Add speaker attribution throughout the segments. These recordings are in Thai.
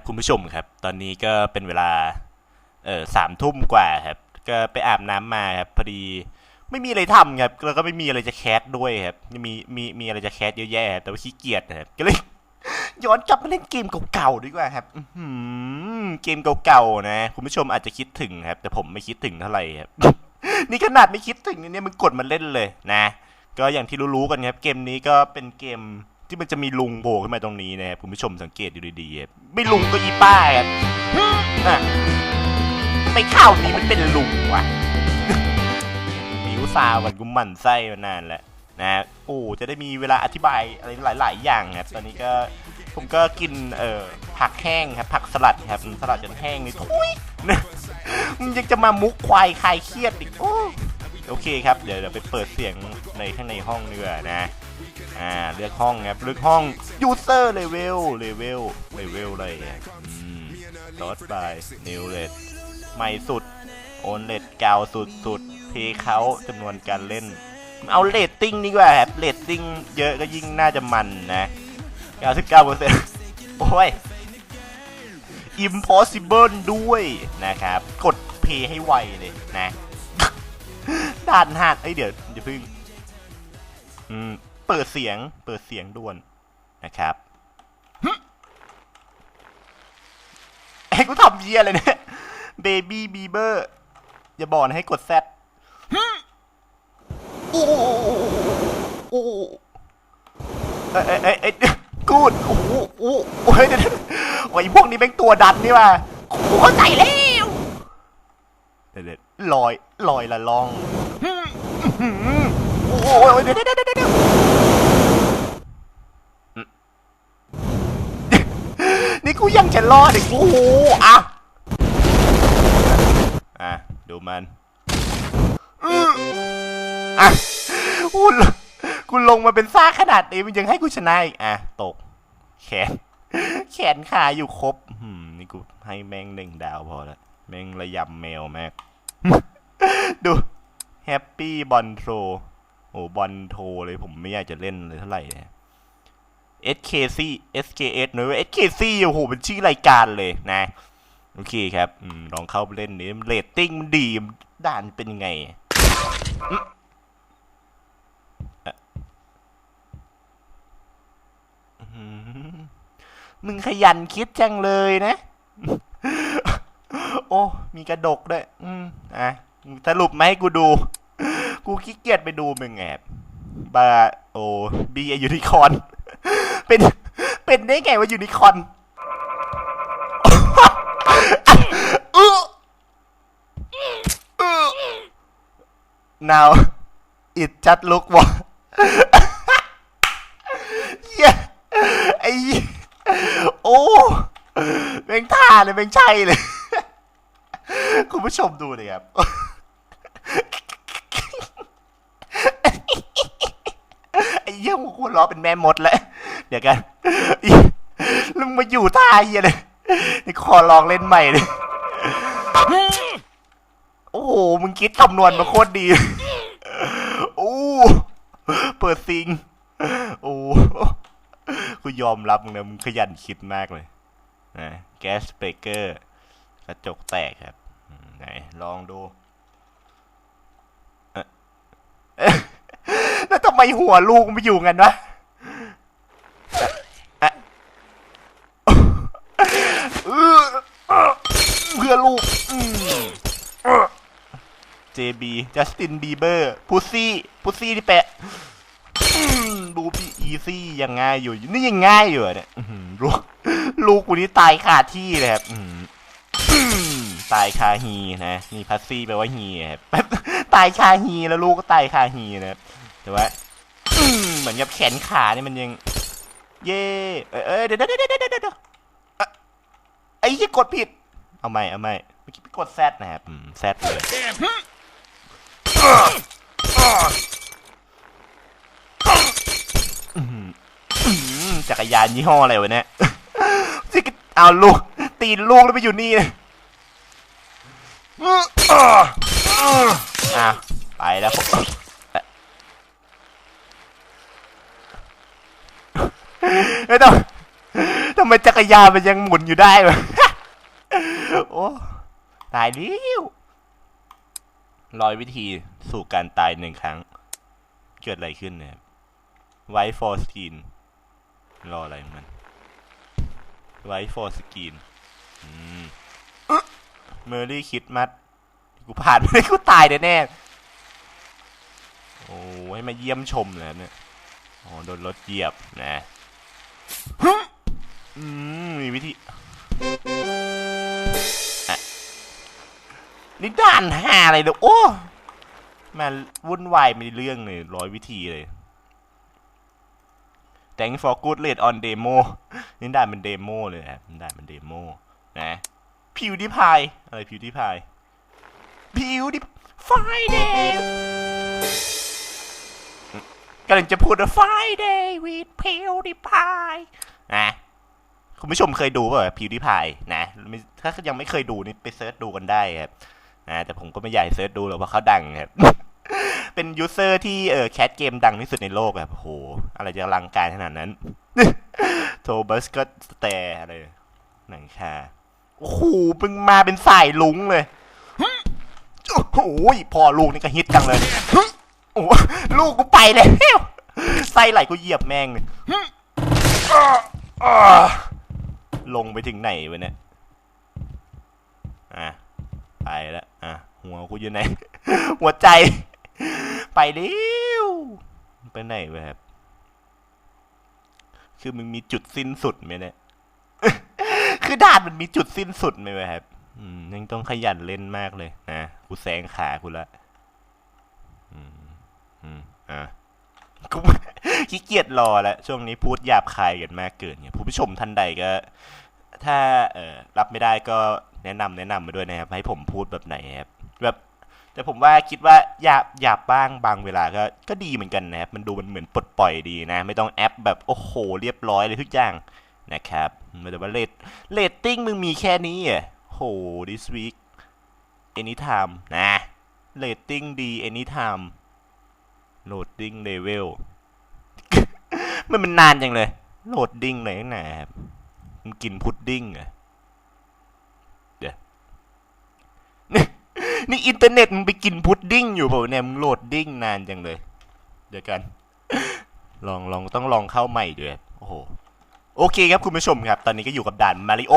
Speaker 1: ครับคุณผู้ชมครับ ตอนนี้ก็เป็นเวลาเออสามทุ่มกว่าครับ ก็ไปอาบน้ำมาครับพอดีไม่มีอะไรทำครับแล้วก็ไม่มีอะไรจะแคสด้วยครับมีมีมีอะไรจะแคสเยอะแยะแต่ว่าขี้เกียจนะครับก็เลยย้อนกลับมาเล่นเกมเก่าๆดีกว่าครับเกมเก่าๆนะคุณผู้ชมอาจจะคิดถึงครับ แต่ผมไม่คิดถึงเท่าไหร่ครับ นี่ขนาดไม่คิดถึงเนี่ยมึงกดมาเล่นเลยนะ ก็อย่างที่รู้ๆกันครับ เกมนี้ก็เป็นเกม ที่มันจะมีลุงโผล่ขึ้นมาตรงนี้นะครับคุณผู้ชมสังเกตดูดีๆไม่ลุงก็อีป้าครับไม่ข้าวนี้มันเป็นลุงวะมิวซาวกันกูหมั่นไส้มานานแล้วนะโอ้จะได้มีเวลาอธิบายอะไรหลาย ๆ อย่างครับตอนนี้ก็ผมก็กินเอ่อผักแห้งครับผักสลัดครับสลัดจนแห้งนี่ทุยมึงยังจะมามุกควายคลายเครียดอีกโอ้ โอเคครับ เดี๋ยวเดี๋ยวไปเปิดเสียงในข้างในห้องดีกว่านะ อ่า เลือกห้องครับ เลือกห้อง user level level level เลยอะอืม dot by new red ใหม่สุดโอนเลดเก่าสุดสุดเพเขาจำนวนการเล่น เอาเลตติ้งดีกว่าครับเลตติ้งเยอะก็ยิ่งน่าจะมันนะ99%โอ้ย impossible ด้วยนะครับ กดเพย์ให้ไวเลยนะ ด่านหาดเอ้ยเดี๋ยวเดี๋ยวพึ่งอืมเปิดเสียง เปิดเสียงด่วนนะครับฮึไอ้กูทำเยียอะไรเนี่ยเบบี้บีเบอร์อย่าบอกนะให้กดแซดโอ้โหโอ้โหเอ้ยเอ้ยเอ้ยเอ้ยกูดโอ้โหโอ้โหโอ้ยเดี๋ยวเดี๋ยวโอ้ยพวกนี้แม่งตัวดันนี่ว่ะกูเข้าใจแล้วเดี๋ยวเดี๋ยวลอย ลอยละลองอื้อหือโอ้โหเดี๋ยวเดี๋ยวเดี๋ยวเดี๋ยวเดี๋ยวอืมนี่กูยังจะรอดอีกโอ้โหอะอะดูมันอื้ออะกูลงกูลงมาเป็นซ่ากขนาดนี้มันยังให้กูชนะอีกอะตก แขน แขนขาอยู่ครบหืมนี่กูให้แม่งหนึ่งดาวพอละแม่งระยำแมวมาก ดูแฮปปี้บอลโทรโอ้บอลโทรเลยผมไม่อยากจะเล่นเลยเท่าไหร่เนี่ย SKC SKS หน่อยว่า SKC โอ้โหเป็นชื่อรายการเลยนะ โอเคครับอลองเข้าไปเล่นนี้เรตติ้งมันดีด่านเป็นยังไงอืมเอ่ออื้อหือมึงขยันคิดจังเลยนะ โอ้ มีกระดกด้วย อืม อะ สรุปมาให้กูดู กูขี้เกียจไปดูมึงแอบบาโอบียูนิคอนเป็นเป็นได้ไงว่ายูนิคอน now it just look ว่าเหี้ยไอโอ้แม่งท่าเลยแม่งใช่เลย คุณผู้ชมดูเลยครับ ไอ้เหี้ ยหัวล้อเป็นแม่มดแล้วเดี๋ยวกันล้วมึงมาอยู่ท่าเหี้ยเลยนี่ขอลองเล่นใหม่เลยโอ้โหมึงคิดคำนวณมาโคตรดีโอ้เปิดซิงโอ้กูยอมรับมึงนะมึงขยันคิดมากเลยนะแก๊สเบเกอร์กระจกแตกครับไหนลองดูเออ แล้วทำไมหัวลูกไมันไปอยู่กันวะเอ๊ะเออเพื่อลูก JB จัสตินบีเบอร์พุซี่พุซี่ที่แปะบูปี้อีซี่ยังง่ายอยู่ นี่ยังง่ายอยู่เนี่ยลูกลูกกูนี่ตายคาที่เลยครับตายคาฮีนะนี่พัซซี่แปลว่าฮีครับตายคาฮีแล้วลูกก็ตายคาฮีนะครับ แต่ว่าเหมือนกับแขนขานี่มันยัง เย่เอ้ยเอ้ยเดี๋ยวเดี๋ยวเดี๋ยวเดี๋ยวเดี๋ยวอะไอ้ยี่กดผิด เอาใหม่เอาใหม่เมื่อกี้ไปกดแซดนะครับแซดเลยจักรยานยี่ห้ออะไรวะเนี่ยจิกเอาลูก ตีนลูกแล้วไปอยู่นี่เลยอะไปแล้วผม ไม่ต้องทำไมจักรยานมันยังหมุนอยู่ได้วะโอ้ตายแล้วร้อยวิธีสู่การตายหนึ่งครั้ง เกิดอะไรขึ้นเนี่ยไวท์ฟอร์สกีนรออะไรมันไวท์ฟอร์สกีนเมอรี่คิดมัดกูผ่านไม่ได้กูตายแน่โอ้ให้มาเยี่ยมชมเลยเนี่ย อ๋อ โดนรถเหยียบนะ อืมมีวิธีอะนี่ด่านหาอะไรเดี๋ยวโอ้มาวุ่นวายไม่ได้เรื่องเลยร้อยวิธีเลย Thank for good rate on demo นี่ด่านเป็นเดโมเลยครับด่านเป็นเดโมนะพิวดิพายอะไรพิวดิพายพิวดิไฟเดย์ กำลังจะพูดว่า Friday with PewDiePie นะคุณผู้ชมเคยดูป่ะ PewDiePie นะถ้ายังไม่เคยดูนี่ไปเซิร์ชดูกันได้ครับนะแต่ผมก็ไม่อยากให้เซิร์ชดูหรอกเพราะเขาดังครับเป็นยูเซอร์ที่เออแคสเกมดังที่สุดในโลกครับโอ้โห อะไรจะอลังการขนาดนั้นโทบัสก็สแตร์อะไรหนังคาโอ้โหเพิ่งมาเป็นสายลุงเลยโอ้โหพอลูกนี่ก็ฮิตจังเลย โอ้โหลูกกูไปแล้วไส้ไหลกูเหยียบแม่งเลยลงไปถึงไหนวะเนี่ยอะไปแล้วอะหัวกูอยู่ไหน หัวใจ ไปเร็วไปไหนวะครับคือมึงมีจุดสิ้นสุดไหมเนี่ยคือด่านมันมีจุดสิ้นสุดไหมวะครับยังต้องขยันเล่นมากเลยนะกูแซงขากูละ อืมอะกูขี้เกียจรอแล้วช่วงนี้พูดหยาบคายกันมากเกินเนี่ยผู้ชมท่านใดก็ ถ้าเออรับไม่ได้ก็แนะนำแนะนำมาด้วยนะครับ ให้ผมพูดแบบไหนครับแบบแต่ผมว่าคิดว่าหยาบหยาบบ้างบางเวลาก็ก็ดีเหมือนกันนะครับมันดูมันเหมือนปลดปล่อยดีนะ ไม่ต้องแอปแบบโอ้โห เรียบร้อยเลยทุกอย่างนะครับแต่ว่าเรตเรตติ้งมึงมีแค่นี้อะโห this week anytime นะเรตติ้งดี anytime loading level มันมันนานจังเลย โหลดดิ้งเลยตั้งแต่ครับมันกินพุดดิ้งอะเดี๋ยวนี่อินเทอร์เน็ตมึงไปกินพุดดิ้งอยู่เปล่าเนี่ยมึงโหลดดิ้งนานจังเลย เดี๋ยวกัน ลองลองต้องลองเข้าใหม่ด้วยโอ้โหโอเคครับคุณผู้ชมครับ ตอนนี้ก็อยู่กับด่านมาริโอ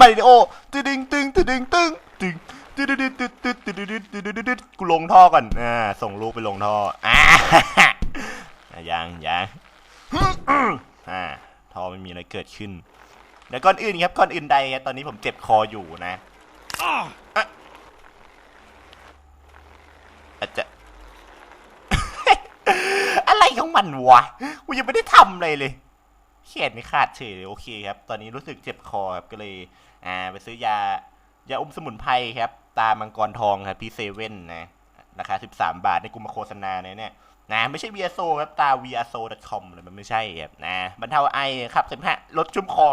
Speaker 1: มาริโอตึดึงตึงตึดึงตึงตึง ตึดึดตึดตึดตึดตึดตึดตึดตึดกูลงท่อก่อนอ่าส่งลูกไปลงท่ออ่ายังยังอ่าท่อไม่มีอะไรเกิดขึ้นเดี๋ยวก่อนอื่นครับก่อนอื่นใดตอนนี้ผมเจ็บคออยู่นะอะอาจจะอะไรของมันวะกูยังไม่ได้ทำอะไรเลยเขียนไม่ขาดเฉยเลยโอเคครับ ตอนนี้รู้สึกเจ็บคอครับก็เลย อ่า ไปซื้อยา ยาอมสมุนไพรครับ ตามังกรทองครับพี่เซเว่นนะราคา13บสาบาทในกูมาโฆษณาเนี่ยเนี่ยนะไม่ใช่ v ี s o ครับตา v r s o com เลยมันไม่ใช่ครับนะบรรเทาไอครับเสมหะลดชุ่มคอ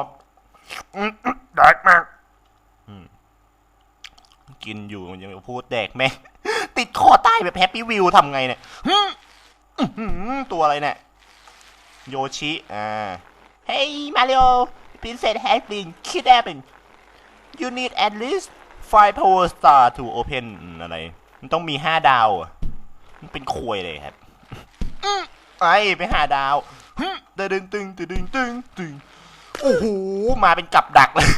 Speaker 1: ดักมากกินอยู่ยังพูดแดกแม่ติดคอใต้แบบแฮปปี้วิวทำไงเนี่ยตัวอะไรเนี่ย โยชิ อ่า Hey Mario Princess has been kidnapped You need at least five power star to open อะไร มันต้องมีห้าดาวอะมันเป็นควยเลยครับอื้อไปไปหาดาวฮึตึงตึงตึงตึงตึงตึงโอ้โห มาเป็นกับดักเลย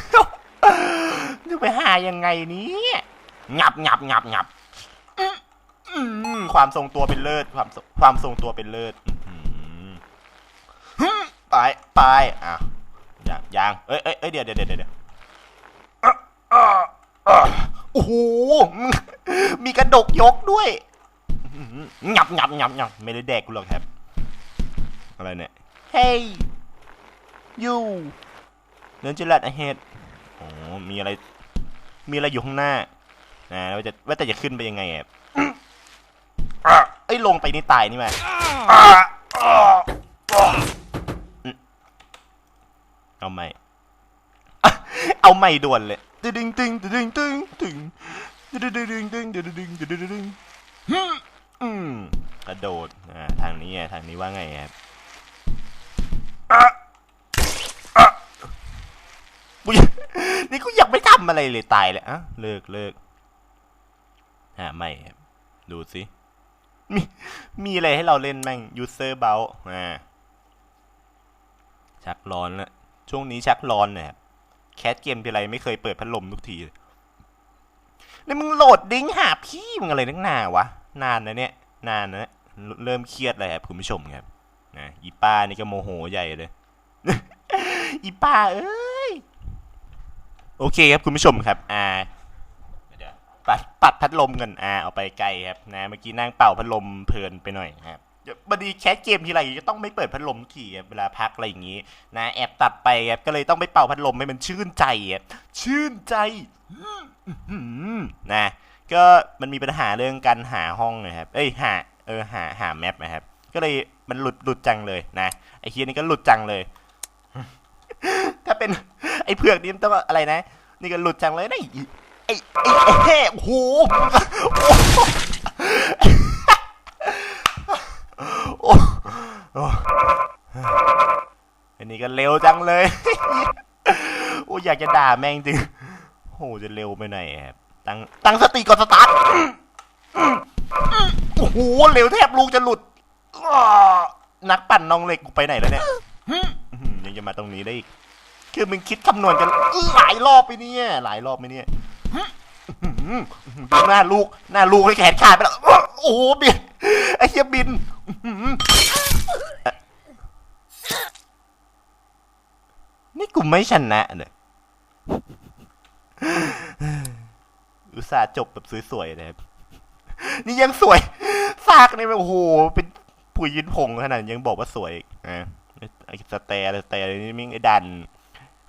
Speaker 1: จะไปหายังไงเนี้งับงับงับงับอื้ออืมความทรงตัวเป็นเลิศ ความทรงความทรงตัวเป็นเลิศอื้อหือฮึไปไปอะยังยังเอ้ยเอ้ยเอ้ยเดี๋ยวเดี๋ยวเดี๋ยวเดี๋ยว อะอะอะโอ้โหมึงมีกระดกยกด้วยอื้อหืองับงับงับงับไม่ได้แดกกูหรอกครับ อะไรเนี่ย Hey you เนินจิลัดอะเฮดโอ้มีอะไร มีอะไรอยู่ข้างหน้านะว่าจะว่าแต่จะขึ้นไปยังไงอะอะเอ้ยลงไปนี่ตายนี่แม่อะอะอะอืมเอาไม่ เอาไม่ด่วนเลย ตึงตึงตึงตึงตึงตึงตึงตึงตึงตึงตึงตึงตึงตึงตึงฮึ่มอืมกระโดดอ่าทางนี้ไงทางนี้ว่าไงครับอะอะนี่กูยังไม่ทำอะไรเลยตายเลยอะเลิกเลิกหาไม่ครับดูสิมีมีอะไรให้เราเล่นแม่ง user เบลอ่าชักร้อนล้วช่วงนี้ชักร้อนนี่ยครับ แคสเกมทีไรไม่เคยเปิดพัดลมทุกทีเลยแล้วมึงโหลดดิ้งหาพี่มึงอะไรนักหนาวะ นานนะเนี่ย นานนะ เริ่มเครียดเลยครับคุณผู้ชมครับนะอีป้านี่ก็โมโหใหญ่เลย อีป้าเอ้ย โอเคครับคุณผู้ชมครับ อ่าปัดปัดพัดลมกันอ่าเอาไปไกลครับนะ เมื่อกี้นั่งเป่าพัดลมเพลินไปหน่อยครับ บัดนีแคสเกมทีไรก็ต้องไม่เปิดพัดลมทุกทีครับเวลาพักอะไรอย่างงี้นะแอบตัดไปครับก็เลยต้องไปเป่าพัดลมให้มันชื่นใจครับชื่นใจนะก็มันมีปัญหาเรื่องการหาห้องนะครับ เอ้ยหาเออหาหาแมปนะครับ ก็เลยมันหลุดหลุดจังเลยนะไอ้เฮียนี่ก็หลุดจังเลย ถ้าเป็นไอ้เผือกนี่มต้องอะไรนะ นี่ก็หลุดจังเลยนะไอ้ไอ้ไอ้แห่โอ้โหโอ้โห โอ้อันนี้ก็เร็วจังเลย โอ้อยากจะด่าแม่งจริงโอ้จะเร็วไปหน่อยครับตั้งตั้งสติก่อนสตาร์ทโอ้โหเร็วแทบลูกจะหลุด นักปั่นน้องเหล็กกูไปไหนแล้วเนี่ยยังจะมาตรงนี้ได้อีก คือมึงคิดคำนวณกันหลายรอบไปเนี่ย หลายรอบไปเนี่ยอื้อหือดูหน้าลูก หน้าลูกให้แขนขาดไปแล้ว โอ้โหบิน ไอ้เหี้ยบิน นี่กูไม่ชนะเนี่ยอุตส่าห์จบแบบสวยๆนะครับนี่ยังสวยซากนี่มันโอ้โห เป็นปุ๋ยยินผงขนาดยังบอกว่าสวยอีกนะไอ้สเตร์สเตร์นี่มิ่งไอ้ดัน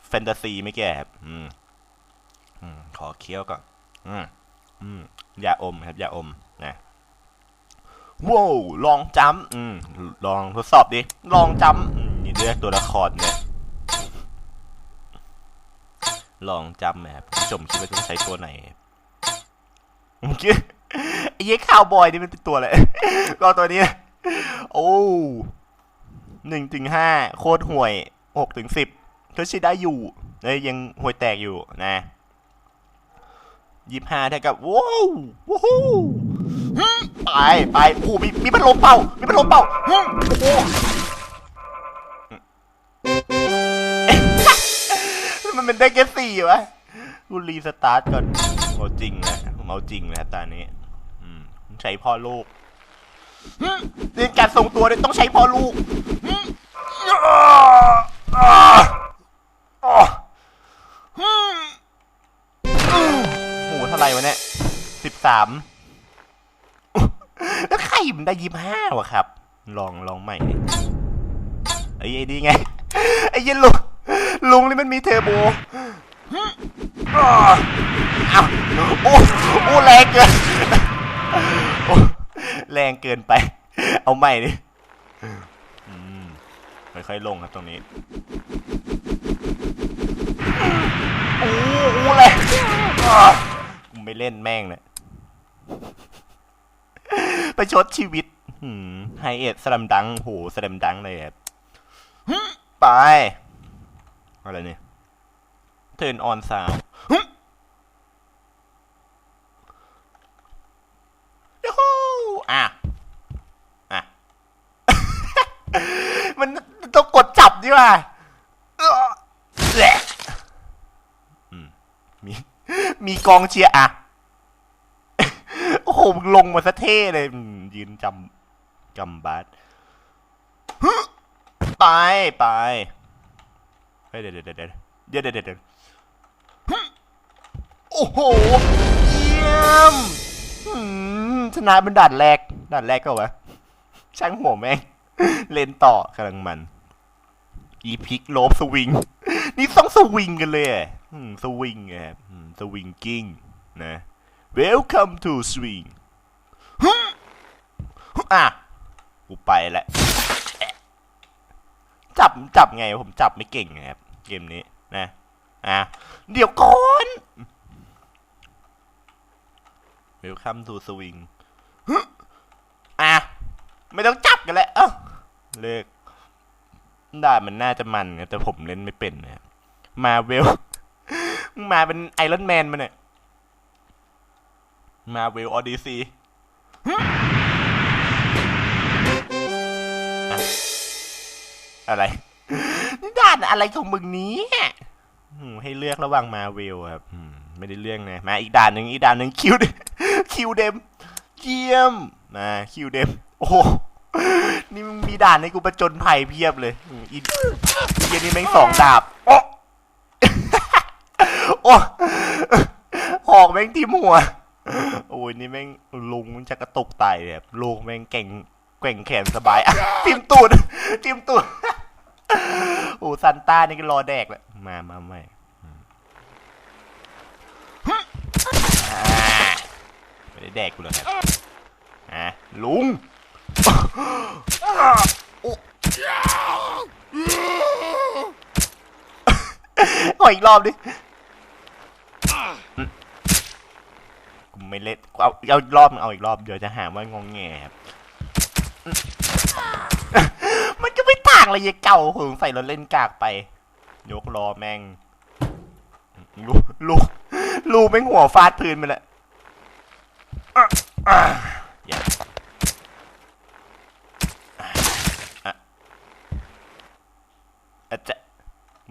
Speaker 1: แฟนตาซีไม่แก่ครับอืมอืมขอเคี้ยวก่อนอืมอืมอย่าอมครับ อย่าอมนะ ว้าวลองจำอืมลองทดสอบดิ ลองจำนี่เลือกตัวละครเนี่ย ลองจำนะครับผู้ชมคิดว่าต้องใช้ตัวไหนเมื่อกี้ไอ้เย้ข่าวบอยนี่มันเป็นตัวอะไรก็ตัวนี้ โอ้หนึ่งถึงห้าโคตรห่วยหกถึงสิบก็ใช้ได้อยู่เอ้ยยังห่วยแตกอยู่นะยี่ห้าเท่ากับว้าวว้าว ฮึไปไปโอ้มีมีพัดลมเป่า มีพัดลมเป่าฮึโอ้โหมันเป็นได้แค่สี่วะกูรีสตาร์ทก่อนเอาจริงนะผมเอาจริงนะตอนนี้อืมใช้พ่อลูกฮึเรื่องการทรงตัวเนี่ยต้องใช้พ่อลูกฮึอ่าอ่าโอ้ฮึ่มอืมโหเท่าไหร่วะเนี่ยสิบสาม แล้วใครมันได้ยี่ห้าวะครับ ลองลองใหม่ไอ้ไอ้นี่ไง ไอ้เยันลุงลุงนี่มันมีเทอร์โบอ้าวโอ้โอ้แรงเกินโอ้แรงเกินไป เอาใหม่ดิอืมค่อยๆลงครับตรงนี้โอ้โหเลยกูไม่เล่นแม่งเลย ไปชดชีวิตไฮเอ็ดสลัมดังโหสลัมดังเลยครับไป อะไรเนี่ยเทิร์นออนซาวยูฮูอะ อะ มันต้องกดจับดีกว่าเออแหละมี มีกองเชียร์อะ มึงลงมาซะเท่เลยยืนจำจำบาสไปไปเฮ้ยเดี๋ยวเดี๋ยวเดี๋ยวเดี๋ยวเดี๋ยวเดี๋ยวโอ้โหเยี่ยมชนะเป็นด่านแรกด่านแรกก็วะช่างหัวแม่งเล่นต่อกำลังมัน อีพิกโลบสวิง นี่ต้องสวิงกันเลยสวิงไงครับสวิงกิ้งนะ Welcome to swing ฮึ่มอะ กูไปแล้ว จับจับไงผมจับไม่เก่งไงครับ เกมนี้นะ อะ เดี๋ยวก่อน Welcome to swing ฮึอะ ไม่ต้องจับกันแล้ว เอ้าเลิกได้มันน่าจะมันนะแต่ผมเล่นไม่เป็นนะมาเวลมึงมาเป็นไอรอนแมนมาเนี่ย มาเวลออดีซีอะไรนี่ด่านอะไรของมึงเนี้ให้เลือกระหว่างมาเวลครับอืมไม่ได้เรื่องนะมาอีกด่านหนึ่งอีกด่านหนึ่งคิวเดคิวเดมเยี่ยมมาคิวเดมโอ้โหนี่มึงมีด่านให้กูประจนภัยเพียบเลยอืมอีอีเหี้ยนี่แม่งสองดาบโอ้โอ้หอกแม่งทิ่มหัว โอ้ยนี่แม่งลุงจะกระตุกไตแบบลุงแม่งเก่งแกว่งแขนสบายอะทิมตูดทิมตูดโอ้ซันต้านี่ก็รอแดกแล้วมามาไม่อ่าไม่ได้แดกกูหรอกครับอะลุงโอ้ขออีกรอบดิ ไม่เล่นเอาเอารอบเอาอีกรอบเดี๋ยวจะหาว่างงแงครับ มันก็ไม่ต่างอะไรยเก่าผมใส่รถเล่นกากไป ยกล้อแม่งลูลูลูกแม่งหัวฟาดพื้นไปแล้วอะอะอย่าอะจจะ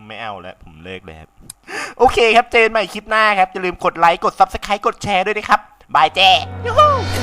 Speaker 1: ไม่เอาแล้ว ผมเลิกเลยครับ โอเคครับ เจอกันใหม่คลิปหน้าครับ อย่าลืมกดไลค์ กด Subscribe กดแชร์ด้วยนะครับ บายแจ้ยูฮู